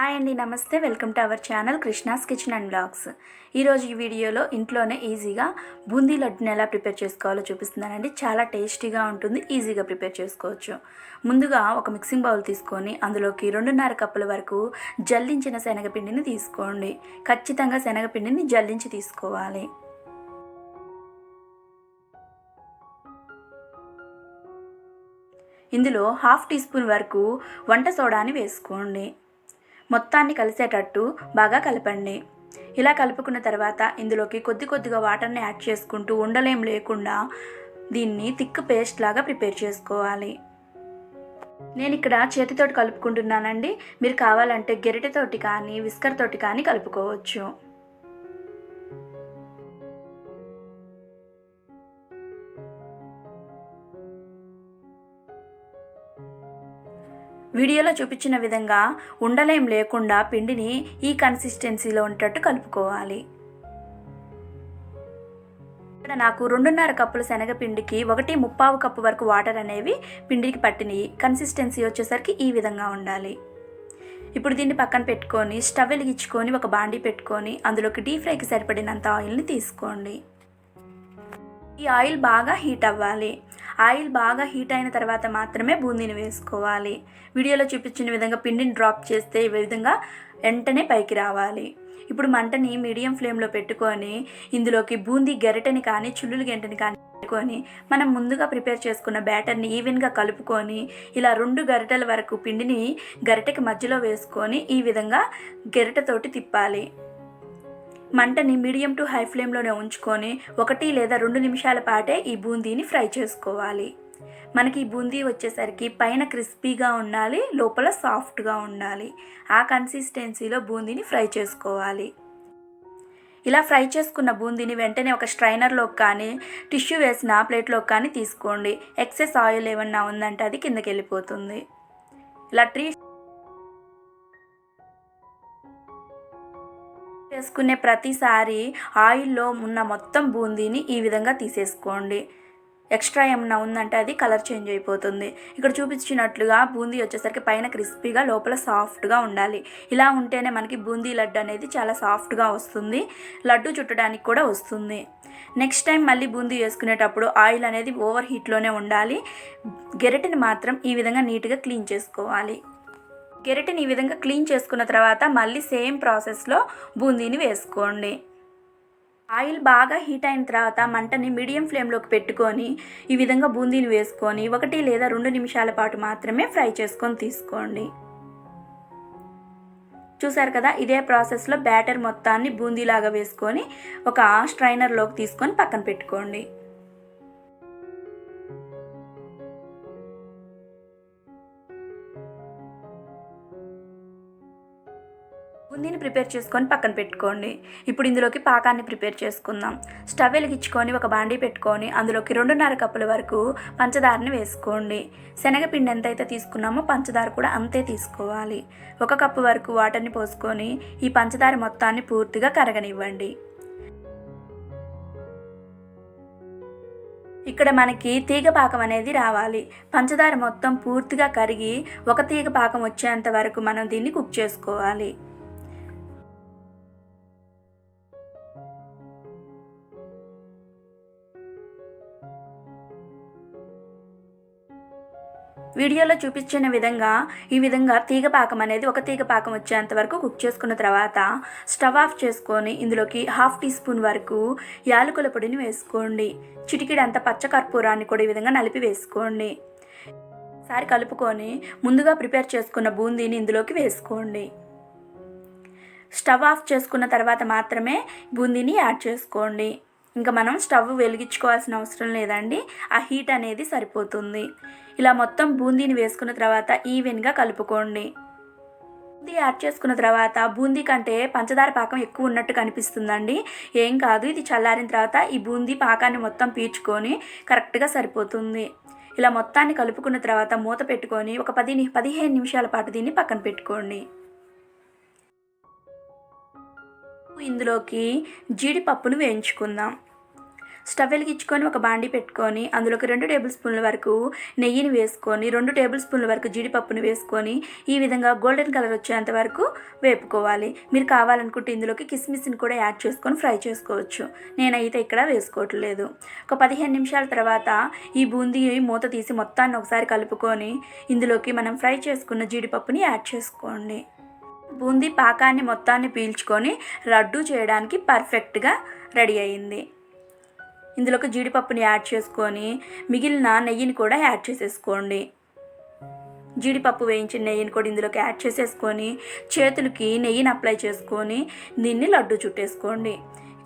Hi అండి నమస్తే. Welcome to our channel Krishna's kitchen and blogs. ఈరోజు ఈ వీడియోలో ఇంట్లోనే ఈజీగా బూందీ లడ్డుని ఎలా ప్రిపేర్ చేసుకోవాలో చూపిస్తున్నానండి. చాలా టేస్టీగా ఉంటుంది ఈజీగా ప్రిపేర్ చేసుకోవచ్చు. ముందుగా ఒక మిక్సింగ్ బౌల్ తీసుకొని అందులోకి రెండున్నర కప్పుల వరకు జల్లించిన శనగపిండిని తీసుకోండి. ఖచ్చితంగా శనగపిండిని జల్లించి తీసుకోవాలి. ఇందులో హాఫ్ టీ స్పూన్ వరకు వంట సోడాని వేసుకోండి. మొత్తాన్ని కలిసేటట్టు బాగా కలపండి. ఇలా కలుపుకున్న తర్వాత ఇందులోకి కొద్ది కొద్దిగా వాటర్ని యాడ్ చేసుకుంటూ ఉండలేం లేకుండా దీన్ని థిక్ పేస్ట్ లాగా ప్రిపేర్ చేసుకోవాలి. నేను ఇక్కడ చేతితోటి కలుపుకుంటున్నానండి. మీరు కావాలంటే గెరిటెతోటి కానీ విస్కర్ తోటి కానీ కలుపుకోవచ్చు. వీడియోలో చూపించిన విధంగా ఉండలేం లేకుండా పిండిని ఈ కన్సిస్టెన్సీలో ఉండేటట్టు కలుపుకోవాలి. ఇక్కడ నాకు రెండున్నర కప్పుల శనగపిండికి ఒకటి ముప్పావు కప్పు వరకు వాటర్ అనేవి పిండికి పట్టినవి కన్సిస్టెన్సీ వచ్చేసరికి ఈ విధంగా ఉండాలి. ఇప్పుడు దీన్ని పక్కన పెట్టుకొని స్టవ్ వెలిగించుకొని ఒక బాండీ పెట్టుకొని అందులోకి డీప్ ఫ్రైకి సరిపడినంత ఆయిల్ని తీసుకోండి. ఈ ఆయిల్ బాగా హీట్ అవ్వాలి. ఆయిల్ బాగా హీట్ అయిన తర్వాత మాత్రమే బూందీని వేసుకోవాలి. వీడియోలో చూపించిన విధంగా పిండిని డ్రాప్ చేస్తే ఈ విధంగా వెంటనే పైకి రావాలి. ఇప్పుడు మంటని మీడియం ఫ్లేమ్లో పెట్టుకొని ఇందులోకి బూందీ గరిటెని కానీ చుల్లులు గంటని కానీ పెట్టుకొని మనం ముందుగా ప్రిపేర్ చేసుకున్న బ్యాటర్ని ఈవెన్గా కలుపుకొని ఇలా రెండు గరిటెల వరకు పిండిని గరిటెకి మధ్యలో వేసుకొని ఈ విధంగా గరిటెతోటి తిప్పాలి. మంటని మీడియం టు హై ఫ్లేమ్లోనే ఉంచుకొని ఒకటి లేదా రెండు నిమిషాల పాటే ఈ బూందీని ఫ్రై చేసుకోవాలి. మనకి ఈ బూందీ వచ్చేసరికి పైన క్రిస్పీగా ఉండాలి లోపల సాఫ్ట్గా ఉండాలి. ఆ కన్సిస్టెన్సీలో బూందీని ఫ్రై చేసుకోవాలి. ఇలా ఫ్రై చేసుకున్న బూందీని వెంటనే ఒక స్ట్రైనర్లోకి కానీ టిష్యూ వేసిన ప్లేట్లోకి కానీ తీసుకోండి. ఎక్సెస్ ఆయిల్ ఏమన్నా ఉందంటే అది కిందకి వెళ్ళిపోతుంది. ఇలా ట్రీ చేసుకునే ప్రతిసారి ఆయిల్లో ఉన్న మొత్తం బూందీని ఈ విధంగా తీసేసుకోండి. ఎక్స్ట్రా ఏమన్నా ఉందంటే అది కలర్ చేంజ్ అయిపోతుంది. ఇక్కడ చూపించినట్లుగా బూందీ వచ్చేసరికి పైన క్రిస్పీగా లోపల సాఫ్ట్గా ఉండాలి. ఇలా ఉంటేనే మనకి బూందీ లడ్డు అనేది చాలా సాఫ్ట్గా వస్తుంది. లడ్డు చుట్టడానికి కూడా వస్తుంది. నెక్స్ట్ టైం మళ్ళీ బూందీ వేసుకునేటప్పుడు ఆయిల్ అనేది ఓవర్ హీట్లోనే ఉండాలి. గెరటిని మాత్రం ఈ విధంగా నీట్గా క్లీన్ చేసుకోవాలి. గెరటిని ఈ విధంగా క్లీన్ చేసుకున్న తర్వాత మళ్ళీ సేమ్ ప్రాసెస్లో బూందీని వేసుకోండి. ఆయిల్ బాగా హీట్ అయిన తర్వాత మంటని మీడియం ఫ్లేమ్లోకి పెట్టుకొని ఈ విధంగా బూందీని వేసుకొని ఒకటి లేదా రెండు నిమిషాల పాటు మాత్రమే ఫ్రై చేసుకొని తీసుకోండి. చూసారు కదా? ఇదే ప్రాసెస్లో బ్యాటర్ మొత్తాన్ని బూందీలాగా వేసుకొని ఒక స్ట్రైనర్లోకి తీసుకొని పక్కన పెట్టుకోండి. బూందీని ప్రిపేర్ చేసుకొని పక్కన పెట్టుకోండి. ఇప్పుడు ఇందులోకి పాకాన్ని ప్రిపేర్ చేసుకుందాం. స్టవ్ వెలిగించుకొని ఒక బాండీ పెట్టుకొని అందులోకి రెండున్నర కప్పుల వరకు పంచదారని వేసుకోండి. శనగపిండి ఎంతైతే తీసుకున్నామో పంచదార కూడా అంతే తీసుకోవాలి. ఒక కప్పు వరకు వాటర్ని పోసుకొని ఈ పంచదార మొత్తాన్ని పూర్తిగా కరగనివ్వండి. ఇక్కడ మనకి తీగ పాకం అనేది రావాలి. పంచదార మొత్తం పూర్తిగా కరిగి ఒక తీగ పాకం వచ్చేంత వరకు మనం దీన్ని కుక్ చేసుకోవాలి. వీడియోలో చూపించిన విధంగా ఈ విధంగా తీగ పాకం అనేది ఒక తీగ పాకం వచ్చేంత వరకు కుక్ చేసుకున్న తర్వాత స్టవ్ ఆఫ్ చేసుకొని ఇందులోకి హాఫ్ టీ స్పూన్ వరకు యాలకుల పొడిని వేసుకోండి. చిటికిడంత పచ్చ కర్పూరాన్ని కూడా ఈ విధంగా నలిపి వేసుకోండి. ఒకసారి కలుపుకొని ముందుగా ప్రిపేర్ చేసుకున్న బూందీని ఇందులోకి వేసుకోండి. స్టవ్ ఆఫ్ చేసుకున్న తర్వాత మాత్రమే బూందీని యాడ్ చేసుకోండి. ఇంకా మనం స్టవ్ వెలిగించుకోవాల్సిన అవసరం లేదండి. ఆ హీట్ అనేది సరిపోతుంది. ఇలా మొత్తం బూందీని వేసుకున్న తర్వాత ఈవెన్గా కలుపుకోండి. బూందీ యాడ్ చేసుకున్న తర్వాత బూందీ కంటే పంచదార పాకం ఎక్కువ ఉన్నట్టు కనిపిస్తుందండి. ఏం కాదు ఇది చల్లారిన తర్వాత ఈ బూందీ పాకాన్ని మొత్తం పీల్చుకొని కరెక్ట్గా సరిపోతుంది. ఇలా మొత్తాన్ని కలుపుకున్న తర్వాత మూత పెట్టుకొని ఒక పది పదిహేను నిమిషాల పాటు దీన్ని పక్కన పెట్టుకోండి. ఇందులోకి జీడిపప్పును వేయించుకుందాం. స్టవ్ వెలిగించుకొని ఒక బాండి పెట్టుకొని అందులోకి రెండు టేబుల్ స్పూన్ల వరకు నెయ్యిని వేసుకొని రెండు టేబుల్ స్పూన్ల వరకు జీడిపప్పుని వేసుకొని ఈ విధంగా గోల్డెన్ కలర్ వచ్చేంత వరకు వేపుకోవాలి. మీరు కావాలనుకుంటే ఇందులోకి కిస్మిస్ని కూడా యాడ్ చేసుకొని ఫ్రై చేసుకోవచ్చు. నేనైతే ఇక్కడ వేసుకోవట్లేదు. ఒక పదిహేను నిమిషాల తర్వాత ఈ బూందీ మూత తీసి మొత్తాన్ని ఒకసారి కలుపుకొని ఇందులోకి మనం ఫ్రై చేసుకున్న జీడిపప్పుని యాడ్ చేసుకోండి. బూందీ పాకాన్ని మొత్తాన్ని పీల్చుకొని లడ్డు చేయడానికి పర్ఫెక్ట్గా రెడీ అయింది. ఇందులోకి జీడిపప్పుని యాడ్ చేసుకొని మిగిలిన నెయ్యిని కూడా యాడ్ చేసేసుకోండి. జీడిపప్పు వేయించిన నెయ్యిని కూడా ఇందులోకి యాడ్ చేసేసుకొని చేతులకి నెయ్యిని అప్లై చేసుకొని దీన్ని లడ్డు చుట్టేసుకోండి.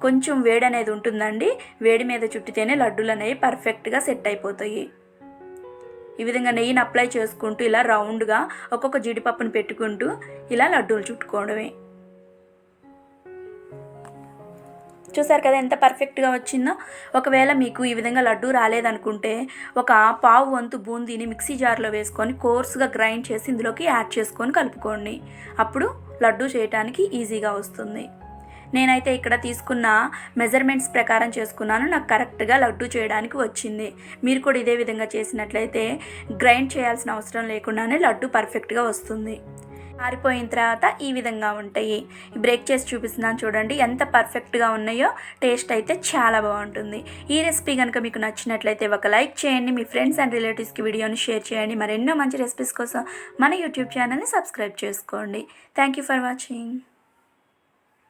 కొంచెం వేడి అనేది ఉంటుందండి వేడి మీద చుట్టితేనే లడ్డూలు అనేవి పర్ఫెక్ట్గా సెట్ అయిపోతాయి. ఈ విధంగా నెయ్యిని అప్లై చేసుకుంటూ ఇలా రౌండ్గా ఒక్కొక్క జీడిపప్పుని పెట్టుకుంటూ ఇలా లడ్డూలు చుట్టుకోవడమే. చూసారు కదా ఎంత పర్ఫెక్ట్గా వచ్చిందో. ఒకవేళ మీకు ఈ విధంగా లడ్డు రాలేదనుకుంటే ఒక పావు వంతు బూందీని మిక్సీ జార్లో వేసుకొని కోర్స్గా గ్రైండ్ చేసి ఇందులోకి యాడ్ చేసుకొని కలుపుకోండి. అప్పుడు లడ్డు చేయడానికి ఈజీగా వస్తుంది. నేనైతే ఇక్కడ తీసుకున్న మెజర్మెంట్స్ ప్రకారం చేసుకున్నాను. నాకు కరెక్ట్గా లడ్డు చేయడానికి వచ్చింది. మీరు కూడా ఇదే విధంగా చేసినట్లయితే గ్రైండ్ చేయాల్సిన అవసరం లేకుండానే లడ్డు పర్ఫెక్ట్గా వస్తుంది. ఆరిపోయిన తర్వాత ఈ విధంగా ఉంటాయి. బ్రేక్ చేసి చూపిస్తున్నాను చూడండి. ఎంత పర్ఫెక్ట్గా ఉన్నాయో టేస్ట్ అయితే చాలా బాగుంటుంది. ఈ రెసిపీ కనుక మీకు నచ్చినట్లయితే ఒక లైక్ చేయండి. మీ ఫ్రెండ్స్ అండ్ రిలేటివ్స్కి వీడియోని షేర్ చేయండి. మరెన్నో మంచి రెసిపీస్ కోసం మన యూట్యూబ్ ఛానల్ని సబ్స్క్రైబ్ చేసుకోండి. Thank you for watching